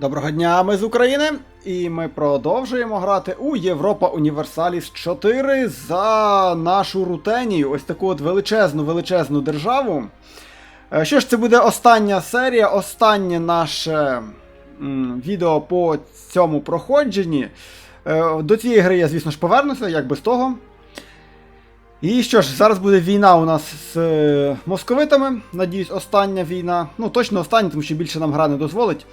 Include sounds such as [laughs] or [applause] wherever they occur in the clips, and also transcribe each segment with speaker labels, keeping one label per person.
Speaker 1: Доброго дня, ми з України, і ми продовжуємо грати у Європа Універсаліс 4 за нашу Рутенію, ось таку от величезну величезну державу. Е, Що ж, це буде остання серія, останнє наше відео по цьому проходженні. Е, До цієї гри я, звісно ж, повернуся, як без того. І що ж, зараз буде війна у нас з е, московитами. Надіюсь, остання війна. Ну, точно остання, тому що більше нам гра не дозволить.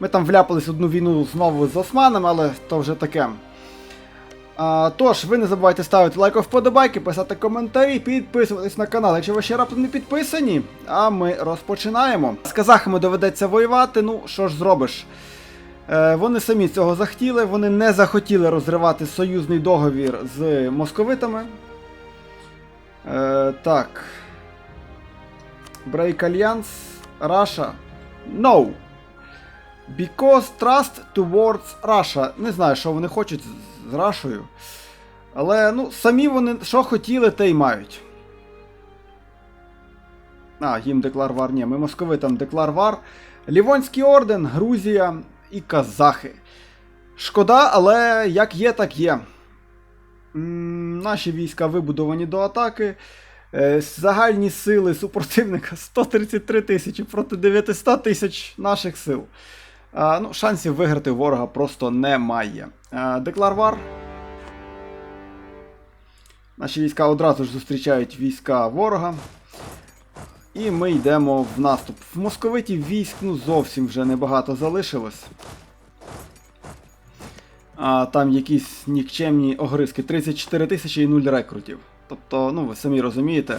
Speaker 1: Ми там вляпались одну війну знову з османами, але то вже таке. А, тож, ви не забувайте ставити лайк вподобайки, писати коментарі, підписуватись на канал, якщо ви ще раптом не підписані. А ми розпочинаємо. З казахами доведеться воювати, ну що ж зробиш. Е, вони самі цього захотіли, вони не захотіли розривати союзний договір з московитами. Е, так. Break Alliance, Russia. No! Because trust towards Russia. Не знаю, що вони хочуть з- Рашою. Але ну, самі вони що хотіли, те й мають. А, їм декларвар. Ні, ми московитам декларвар. Лівонський орден, Грузія і Казахи. Шкода, але як є, так є. Наші війська вибудовані до атаки. Е, Загальні сили супротивника 133 [laughs] тисячі проти 900 тисяч наших сил. Ну, шансів виграти ворога просто немає. Декларвар. Наші війська одразу ж зустрічають війська ворога. І ми йдемо в наступ. В московитів військ ну, зовсім вже небагато залишилось. А там якісь нікчемні огризки. 34 тисячі і 0 рекрутів. Тобто, ну ви самі розумієте,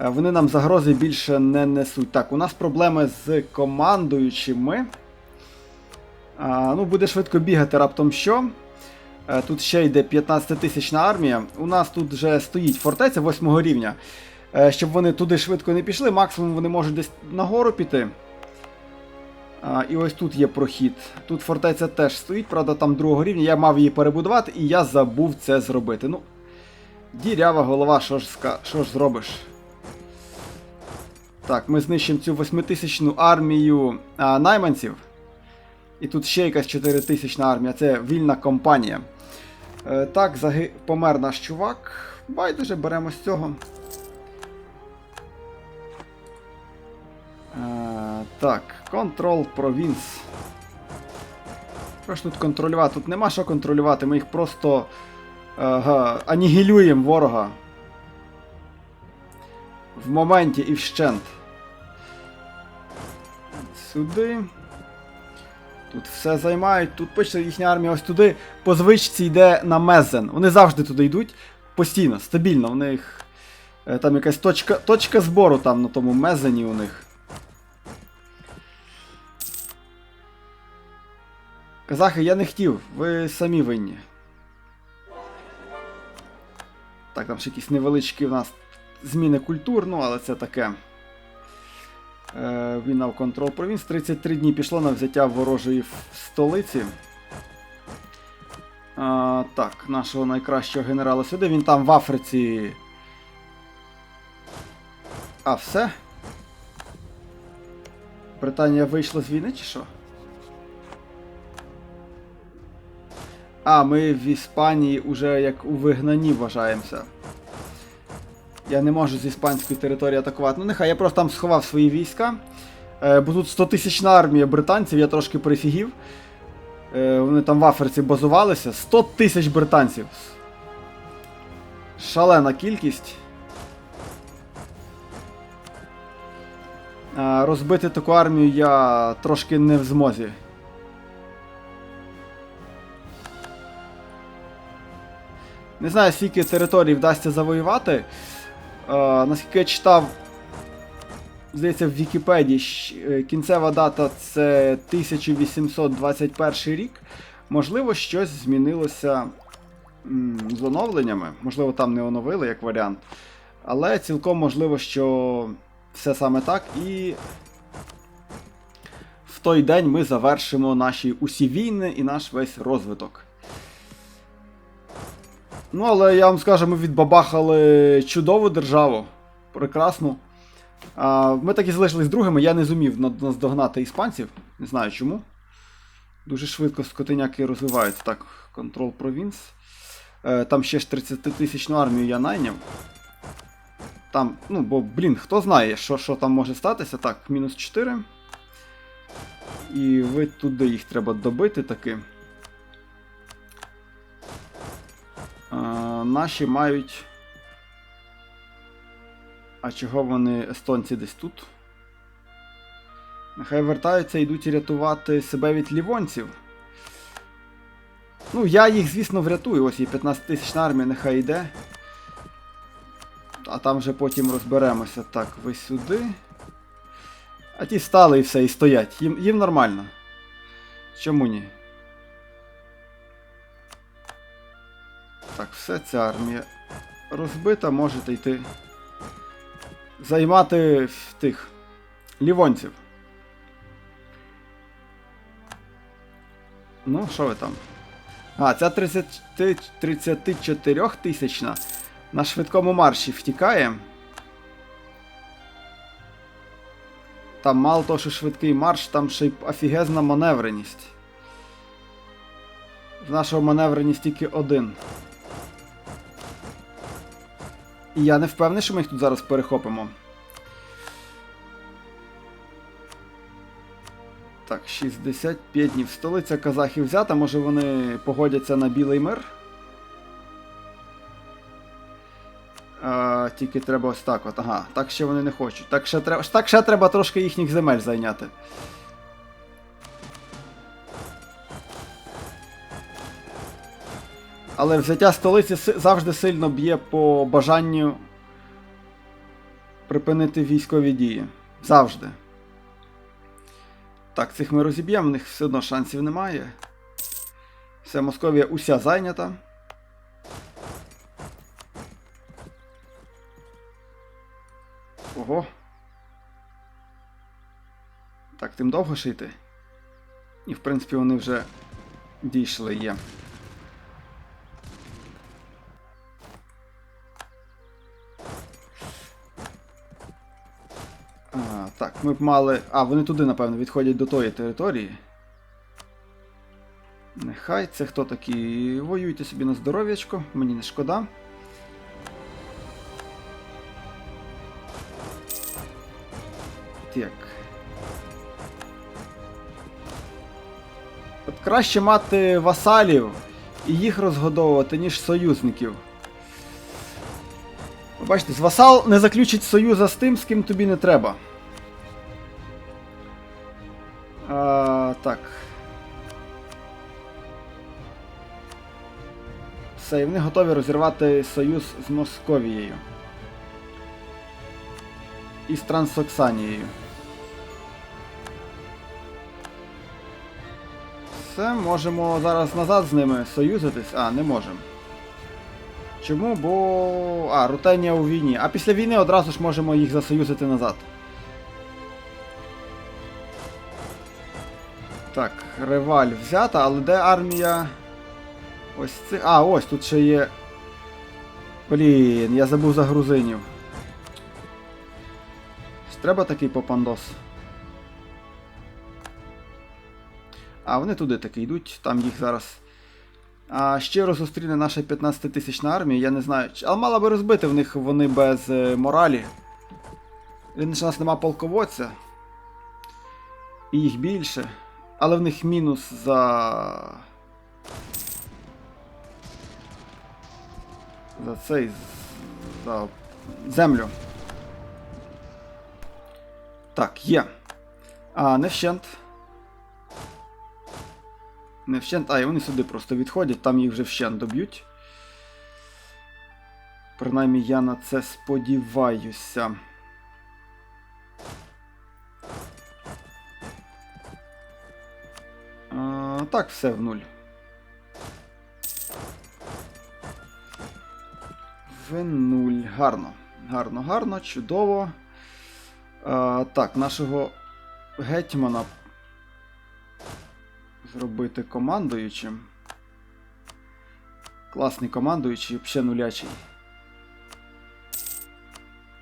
Speaker 1: е, вони нам загрози більше не несуть. Так, у нас проблеми з командуючими. Ну, буде швидко бігати раптом що. Е, Тут ще йде 15-тисячна армія. У нас тут вже стоїть фортеця 8 рівня. Е, Щоб вони туди швидко не пішли, максимум вони можуть десь нагору піти. І ось тут є прохід. Тут фортеця теж стоїть, правда, там другого рівня. Я мав її перебудувати, і я забув це зробити. Ну, дірява голова, що ж, що ж зробиш? Так, ми знищимо цю 8000 армію а, найманців. І тут ще якась 4000 армія, це вільна компанія. Е, так, заги... помер наш чувак. Байдуже, беремо з цього. Е, так, контрол провінс. Що ж тут контролювати? Тут нема що контролювати, ми їх просто ага, анігілюємо ворога. В моменті і вщент. Сюди. Тут все займають. Тут пише їхня армія ось туди по звичці йде на Мезен. Вони завжди туди йдуть. Постійно, стабільно. У них е, там якась точка, точка збору там на тому Мезені у них. Казахи, я не хотів, ви самі винні. Так, там ще якісь невеличкі в нас зміни культур, ну але це таке. Е, Війна в контрол провінс. 33 дні пішло на взяття ворожої столиці. А, так, нашого найкращого генерала сюди. Він там в Африці. А, все? Британія вийшла з війни чи що? А, ми в Іспанії уже як у вигнанні вважаємося. Я не можу з іспанської території атакувати. Ну нехай я просто там сховав свої війська. Е, бо тут 100 тисячна армія британців, я трошки прифігів. Е, вони там в Африці базувалися. 100 тисяч британців. Шалена кількість. Е, розбити таку армію я трошки не в змозі. Не знаю, скільки територій вдасться завоювати. Е, наскільки я читав, здається, в Вікіпедії е, кінцева дата це 1821 рік. Можливо, щось змінилося з оновленнями. Можливо, там не оновили як варіант. Але цілком можливо, що все саме так. І в той день ми завершимо наші усі війни і наш весь розвиток. Ну, але я вам скажу, ми відбабахали чудову державу. Прекрасну. А, ми так і залишились другими, я не зумів наздогнати іспанців. Не знаю чому. Дуже швидко скотиняки розвиваються. Так, контрол провінс. Е, там ще ж 30-тисячну армію я найняв. Там, ну, бо, блін, хто знає, що, що там може статися. Так, мінус 4. І ви туди їх треба добити таки. Наші мають. А чого вони естонці десь тут? Нехай вертаються і йдуть рятувати себе від лівонців. Ну, я їх, звісно, врятую. Ось є 15 тисяч армія, нехай йде. А там вже потім розберемося. Так, ви сюди. А ті стали і все, і стоять. Їм, їм нормально. Чому ні? Все, ця армія розбита, можете йти. Займати тих лівонців. Ну, що ви там? А, ця 30, 34 тисячна на швидкому марші втікає. Там мало того, що швидкий марш, там ще й офігезна маневреність. З нашого маневреність тільки один. Я не впевнений, що ми їх тут зараз перехопимо. Так, 65 днів. Столиця казахів взята, може вони погодяться на білий мир. А, тільки треба ось так от. Ага, так ще вони не хочуть. Так ще так ще треба трошки їхніх земель зайняти. Але взяття столиці завжди сильно б'є по бажанню припинити військові дії. Завжди. Так, цих ми розіб'ємо, в них все одно шансів немає. Все, Московія уся зайнята. Ого. Так, тим довго йти? І в принципі вони вже дійшли є. Ми б мали. А, вони туди, напевно, відходять до тої території. Нехай це хто такі. Воюйте собі на здоров'ячко, мені не шкода. Так. От краще мати васалів і їх розгодовувати, ніж союзників. Бачите, з васал не заключить союза з тим, з ким тобі не треба. Так. Все, і вони готові розірвати союз з Московією. І з Трансоксанією. Все, можемо зараз назад з ними союзитись. А, не можемо. Чому? Бо. А, Рутенія у війні. А після війни одразу ж можемо їх засоюзити назад. Так, реваль взята, але де армія. Ось це. А, ось тут ще є. Блін, я забув за грузинів. Треба такий попандос. А, вони туди таки йдуть, там їх зараз. А щиро зустріне наша 15-тисячна армія, я не знаю. Але мала би розбити в них вони без е, моралі. Він у нас нема полководця. І їх більше. Але в них мінус за. За цей. За землю. Так, є. А, не вщент. А і вони сюди просто відходять, там їх вже вщент доб'ють. Принаймні я на це сподіваюся. Так, все в нуль. В нуль. Гарно. Гарно, гарно, чудово. А, так, нашого гетьмана зробити командуючим. Класний командуючий, взагалі нулячий.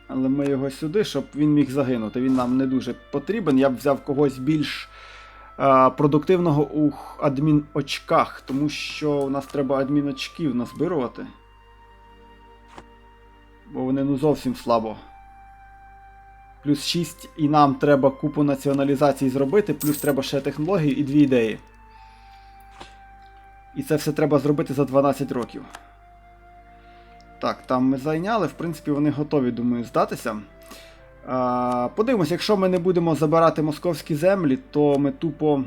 Speaker 1: Але ми його сюди, щоб він міг загинути. Він нам не дуже потрібен. Я б взяв когось більш продуктивного у адміночках, тому що у нас треба адміночків назбирувати. Бо вони ну зовсім слабо. Плюс 6 і нам треба купу націоналізацій зробити, плюс треба ще технологію і дві ідеї. І це все треба зробити за 12 років. Так, там ми зайняли, в принципі, вони готові, думаю, здатися. Подивимось, якщо ми не будемо забирати московські землі, то ми тупо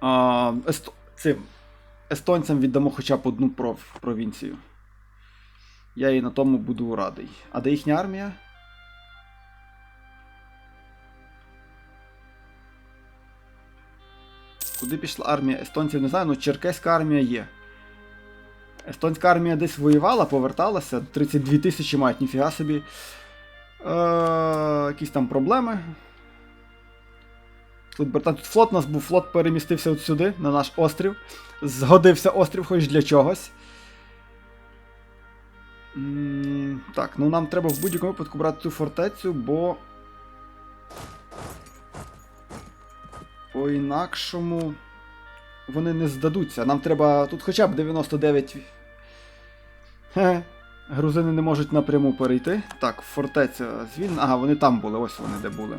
Speaker 1: а, есто... цим естонцям віддамо хоча б одну пров... провінцію. Я і на тому буду радий. А де їхня армія? Куди пішла армія естонців? Не знаю, ну черкеська армія є. Естонська армія десь воювала, поверталася. 32 тисячі мають, ніфіга собі. Е, якісь там проблеми. Тут, братан, тут флот у нас був, флот перемістився от сюди, на наш острів. Згодився острів хоч для чогось. Так, ну нам треба в будь-якому випадку брати цю фортецю, бо. По-інакшому вони не здадуться. Нам треба тут хоча б 99. Хе. Грузини не можуть напряму перейти. Так, фортеця звільнена. Ага, вони там були, ось вони де були.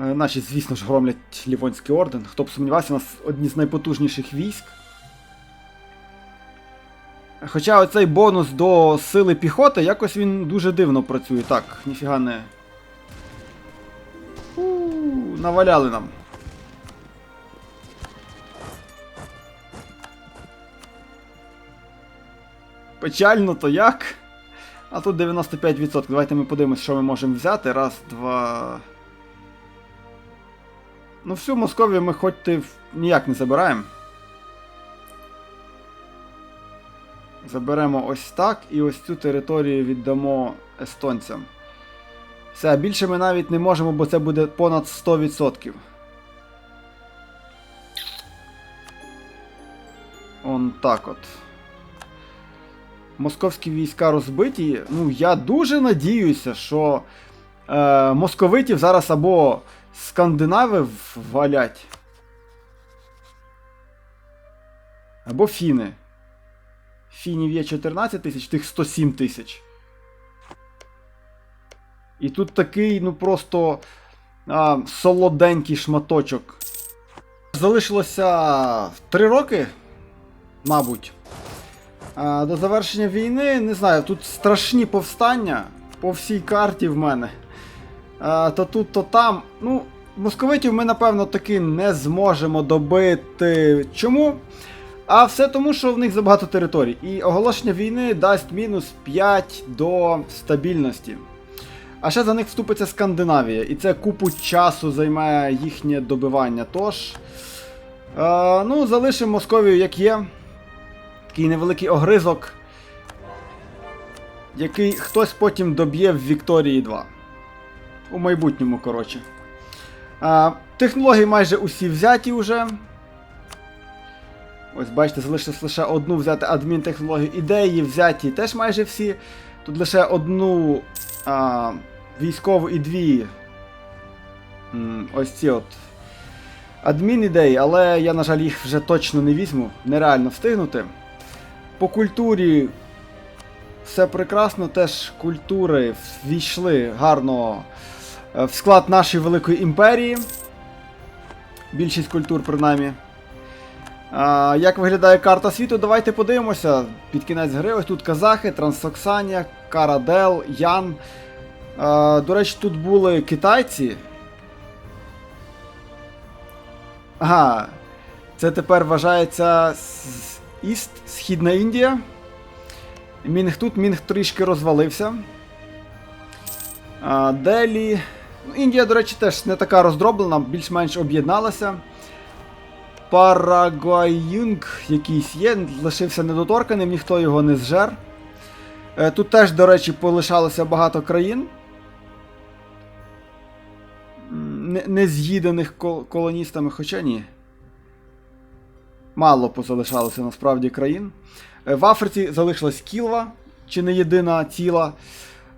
Speaker 1: Е, Наші, звісно ж, громлять Лівонський орден. Хто б сумнівався, у нас одні з найпотужніших військ. Хоча оцей бонус до сили піхоти, якось він дуже дивно працює. Так, ніфіга не. У, наваляли нам. Печально то як? А тут 95%. Давайте ми подивимось, що ми можемо взяти. Раз, два. Ну, всю Московію ми хоч ти ніяк не забираємо. Заберемо ось так і ось цю територію віддамо естонцям. Все, більше ми навіть не можемо, бо це буде понад 100%. Он так от. Московські війська розбиті. Ну, я дуже надіюся, що е, московитів зараз або скандинави валять. Або фіни. Фінів є 14 тисяч, тих 107 тисяч. І тут такий, ну просто а, солоденький шматочок. Залишилося 3 роки, мабуть. До завершення війни, не знаю, тут страшні повстання по всій карті в мене. То тут, то там. Ну, московитів ми, напевно, таки не зможемо добити. Чому? А все тому, що в них забагато територій. І оголошення війни дасть мінус 5 до стабільності. А ще за них вступиться Скандинавія, і це купу часу займає їхнє добивання. Тож. Е, ну, залишимо Московію як є. Такий невеликий огризок, який хтось потім доб'є в Вікторії 2. У майбутньому, коротше. Е, технології майже усі взяті вже. Ось, бачите, залишилось лише одну взяти адмінтехнологію. Ідеї взяті теж майже всі. Тут лише одну а, військову і дві. Ось ці от. Адмін ідеї, але я, на жаль, їх вже точно не візьму. Нереально встигнути. По культурі все прекрасно, теж культури ввійшли гарно е, в склад нашої великої імперії. Більшість культур, принаймні. А, як виглядає карта світу, давайте подивимося. Під кінець гри. Ось тут казахи, Трансоксанія, Карадел, Ян. А, до речі, тут були китайці. Ага. Це тепер вважається Іст, Східна Індія. Мінг тут, Мінг трішки розвалився. А, Делі. Ну, Індія, до речі, теж не така роздроблена, більш-менш об'єдналася. Парагваюнг якийсь є, лишився недоторканим, ніхто його не зжер. Е, Тут теж, до речі, полишалося багато країн. Не, з'їдених кол- колоністами, хоча ні. Мало позалишалося насправді країн. Е, В Африці залишилась Кілва, чи не єдина ціла.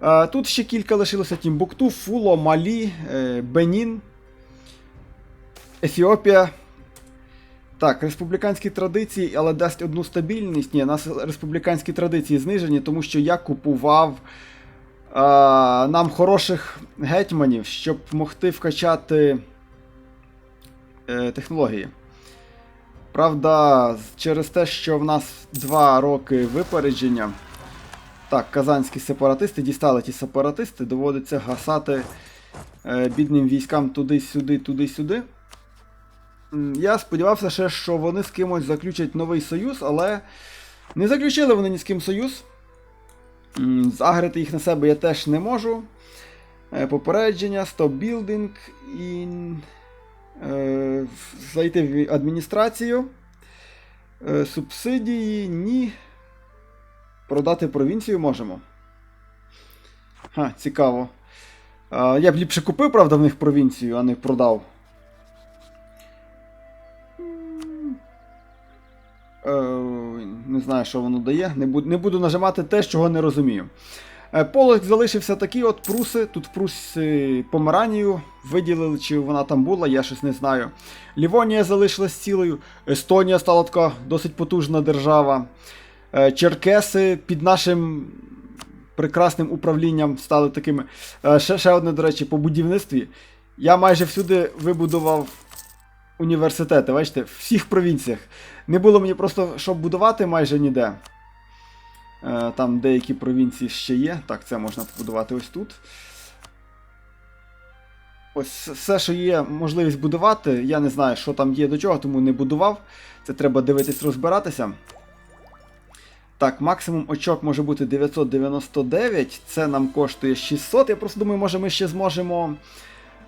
Speaker 1: Е, Тут ще кілька лишилося Тімбукту, Фуло, Малі, е, Бенін, Ефіопія. Так, республіканські традиції, але дасть одну стабільність. Ні, у нас республіканські традиції знижені, тому що я купував е, нам хороших гетьманів, щоб могти вкачати е, технології. Правда, через те, що в нас два роки випередження. Так, казанські сепаратисти дістали ті сепаратисти, доводиться гасати е, бідним військам туди-сюди, туди-сюди. Я сподівався ще, що вони з кимось заключать новий союз, але не заключили вони ні з ким союз. Загрити їх на себе я теж не можу. Е, Попередження, стоп-білдинг і зайти в адміністрацію. Е, Субсидії ні. Продати провінцію можемо. Ха, цікаво. Я б ліпше купив, правда, в них провінцію, а не продав. Е, не знаю, що воно дає. Не буду нажимати те, чого не розумію. Е, Полок залишився такий от пруси. Тут пруси Померанію виділили, чи вона там була, я щось не знаю. Лівонія залишилась цілою. Естонія стала така досить потужна держава. Е, Черкеси під нашим прекрасним управлінням стали такими. Е, Ще, ще одне, до речі, по будівництві. Я майже всюди вибудував університети, бачите, в всіх провінціях. Не було мені просто щоб будувати майже ніде. Е, Там деякі провінції ще є. Так, це можна побудувати ось тут. Ось все, що є можливість будувати. Я не знаю, що там є до чого, тому не будував. Це треба дивитись, розбиратися. Так, максимум очок може бути 999. Це нам коштує 600. Я просто думаю, може ми ще зможемо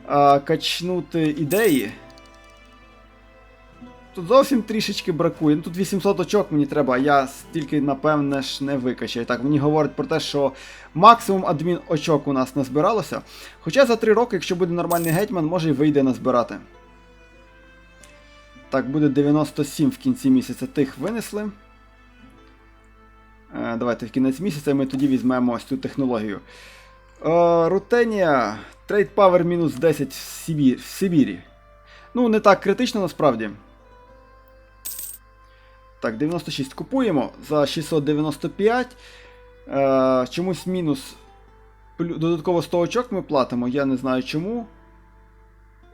Speaker 1: а, качнути ідеї. Тут зовсім трішечки бракує. Ну тут 800 очок мені треба, а я стільки, напевне ж, не викачаю. Так, мені говорять про те, що максимум адмін очок у нас назбиралося. Хоча за 3 роки, якщо буде нормальний гетьман, може й вийде назбирати. Так, буде 97 в кінці місяця тих винесли. Е, Давайте в кінець місяця ми тоді візьмемо ось цю технологію. Е, Рутенія. Trade Power мінус 10 в, Сибір, в Сибірі. Ну, не так критично насправді. Так, 96 купуємо за 695. Е, чомусь мінус. Додатково 100 очок ми платимо, я не знаю чому.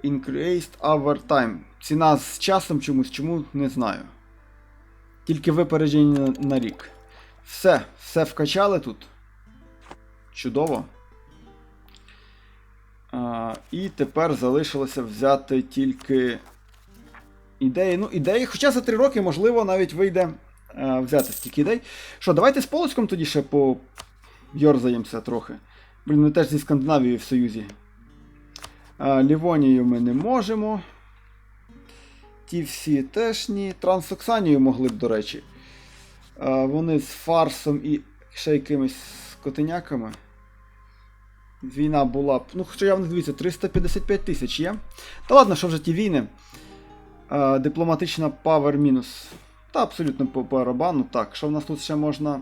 Speaker 1: Increased time. Ціна з часом чомусь, чому не знаю. Тільки випередження на, рік. Все, все вкачали тут. Чудово. А, і тепер залишилося взяти тільки ідеї. Ну, ідеї, хоча за 3 роки, можливо, навіть вийде е, взяти стільки ідей. Що, давайте з Полоцьком тоді ще по йорзаємося трохи. Блін, ми теж зі Скандинавією в Союзі. А, Лівонію ми не можемо. Ті всі теж ні. Трансоксанію могли б, до речі. А, вони з фарсом і ще якимись скотиняками. Війна була б. Ну, хоча я не дивіться, 355 тисяч є. Та ладно, що вже ті війни. А, дипломатична павер мінус. Та абсолютно по барабану. Так, що в нас тут ще можна.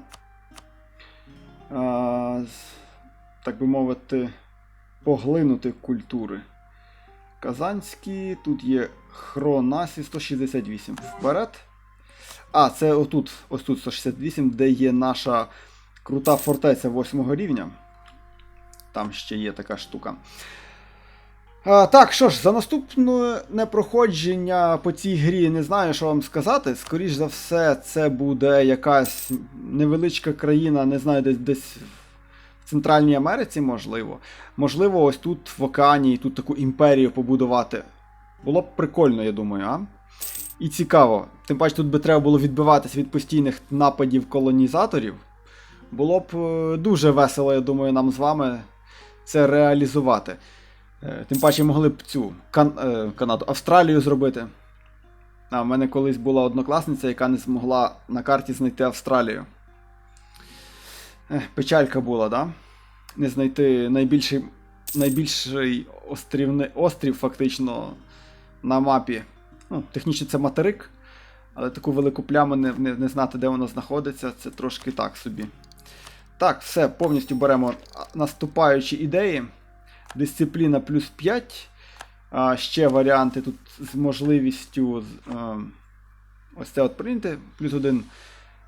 Speaker 1: А, так би мовити, поглинути культури. Казанські, тут є Хронасі 168. Вперед. А, це отут, ось тут 168, де є наша крута фортеця 8 рівня. Там ще є така штука. А, так, що ж, за наступне непроходження по цій грі не знаю, що вам сказати. Скоріш за все, це буде якась невеличка країна, не знаю, десь десь в Центральній Америці, можливо. Можливо, ось тут в Океанії тут таку імперію побудувати. Було б прикольно, я думаю, а? І цікаво. Тим паче тут би треба було відбиватися від постійних нападів колонізаторів. Було б е, дуже весело, я думаю, нам з вами це реалізувати. Е, Тим паче могли б цю Кан... е, Канаду, Австралію зробити. А в мене колись була однокласниця, яка не змогла на карті знайти Австралію. Печалька була, да? Не знайти найбільший, найбільший острівни... острів, фактично, на мапі. Ну, технічно це материк, але таку велику пляму не, не, не знати, де вона знаходиться, це трошки так собі. Так, все, повністю беремо наступаючі ідеї. Дисципліна плюс 5. А, ще варіанти тут з можливістю. е, ось це от прийняти, плюс один.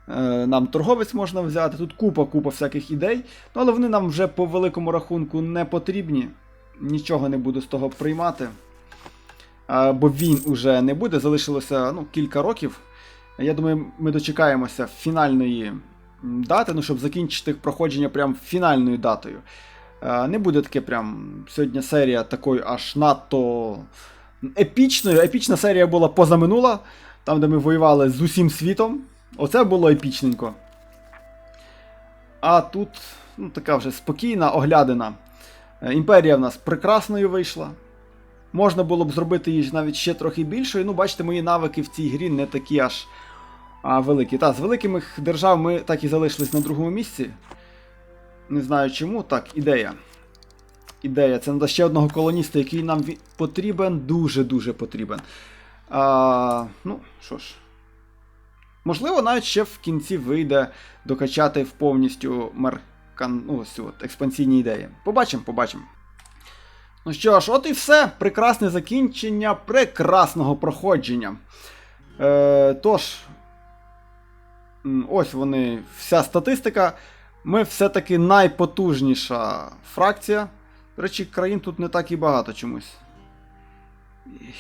Speaker 1: е, Нам торговець можна взяти. Тут купа, купа всяких ідей. Ну, але вони нам вже по великому рахунку не потрібні. Нічого не буду з того приймати. Бо він уже не буде. Залишилося ну, кілька років. Я думаю, ми дочекаємося фінальної дати, ну, щоб закінчити проходження прям фінальною датою. Е, Не буде таке прям сьогодні серія такою аж надто епічною. Епічна серія була позаминула, там, де ми воювали з усім світом. Оце було епічненько. А тут ну, така вже спокійна оглядина. Е, Імперія в нас прекрасною вийшла. Можна було б зробити її навіть ще трохи більшою. Ну, бачите, мої навики в цій грі не такі аж великі. Та, з великими держав ми так і залишились на другому місці. Не знаю чому. Так, ідея. Ідея. Це треба ще одного колоніста, який нам потрібен, дуже-дуже потрібен. А, ну, що ж. Можливо, навіть ще в кінці вийде докачати в повністю меркан... ну, ось от, експансійні ідеї. Побачимо, побачимо. Ну що ж, от і все. Прекрасне закінчення прекрасного проходження. Е, тож, ось вони, вся статистика. Ми все-таки найпотужніша фракція. До речі, країн тут не так і багато чомусь.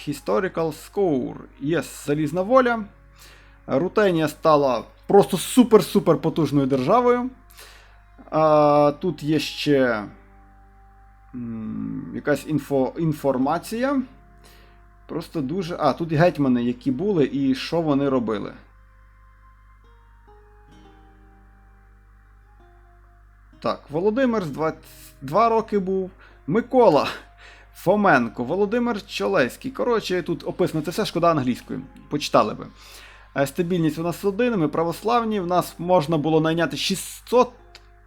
Speaker 1: Historical Score. Yes, залізна воля. Рутенія стала просто супер-супер потужною державою. А, тут є ще м, якась інфо, інформація. Просто дуже. А, тут гетьмани, які були, і що вони робили. Так, Володимир з 22 роки був. Микола Фоменко, Володимир Чолеський. Коротше, тут описано це все шкода англійською. Почитали би. Е, Стабільність у нас один, ми православні. В нас можна було найняти 600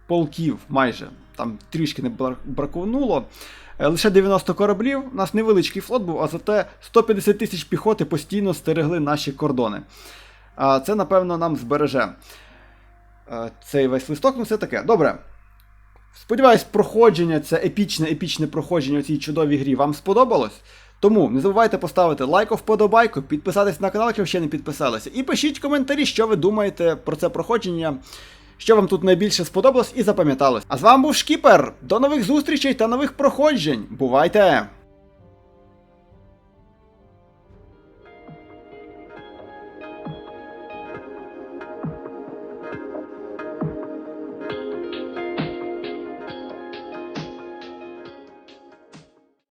Speaker 1: полків майже. Там трішки не бра- бракувнуло. Е, Лише 90 кораблів. У нас невеличкий флот був, а зате 150 тисяч піхоти постійно стерегли наші кордони. Це, напевно, нам збереже е, цей весь листок. Ну, все таке. Добре. Сподіваюсь, проходження, це епічне, епічне проходження у цій чудовій грі вам сподобалось. Тому не забувайте поставити лайк, вподобайку, підписатись на канал, якщо ще не підписалися. І пишіть коментарі, що ви думаєте про це проходження, що вам тут найбільше сподобалось і запам'яталось. А з вами був Шкіпер. До нових зустрічей та нових проходжень. Бувайте!